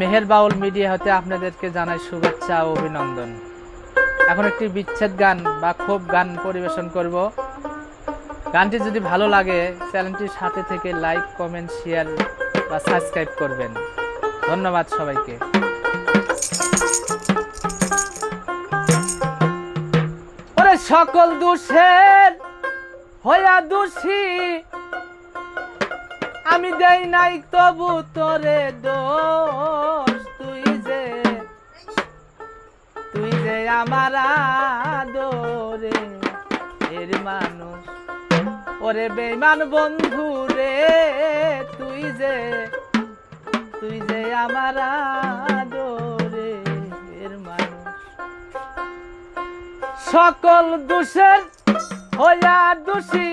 মেহের বাউল media হতে আপনাদেরকে জানাই শুভেচ্ছা ও অভিনন্দন। এখন একটি বিচ্ছেদ গান বা খুব গান পরিবেশন করব। গানটি যদি ভালো লাগে চ্যানেলটির সাথে থেকে লাইক, কমেন্ট, শেয়ার বা সাবস্ক্রাইব করবেন। ধন্যবাদ সবাইকে। সকল দোষের, হইয়া দোষী আমি দেই নাই তবু তোরে দোষ। তুই যে তুই যে আমার আদরে এর মানুষ। ওরে বেমান বন্ধু রে, তুই যে তুই যে আমার আদরে এর মানুষ। সকল দোষের হইয়া দোষী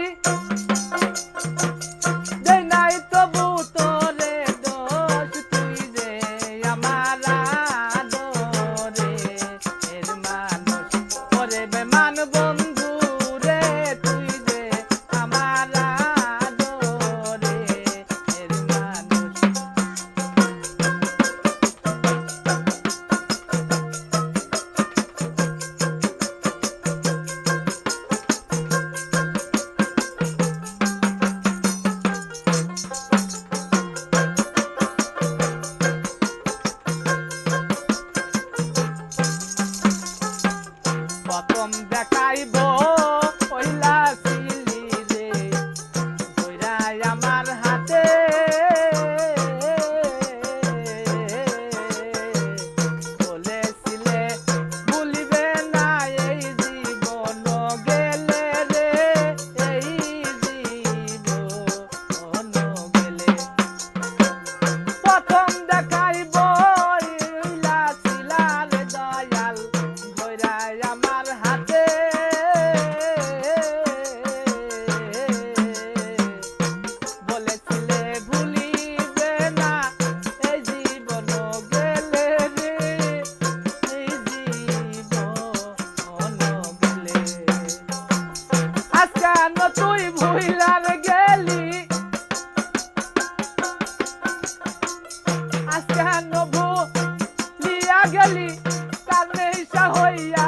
গেলি কানে হইয়া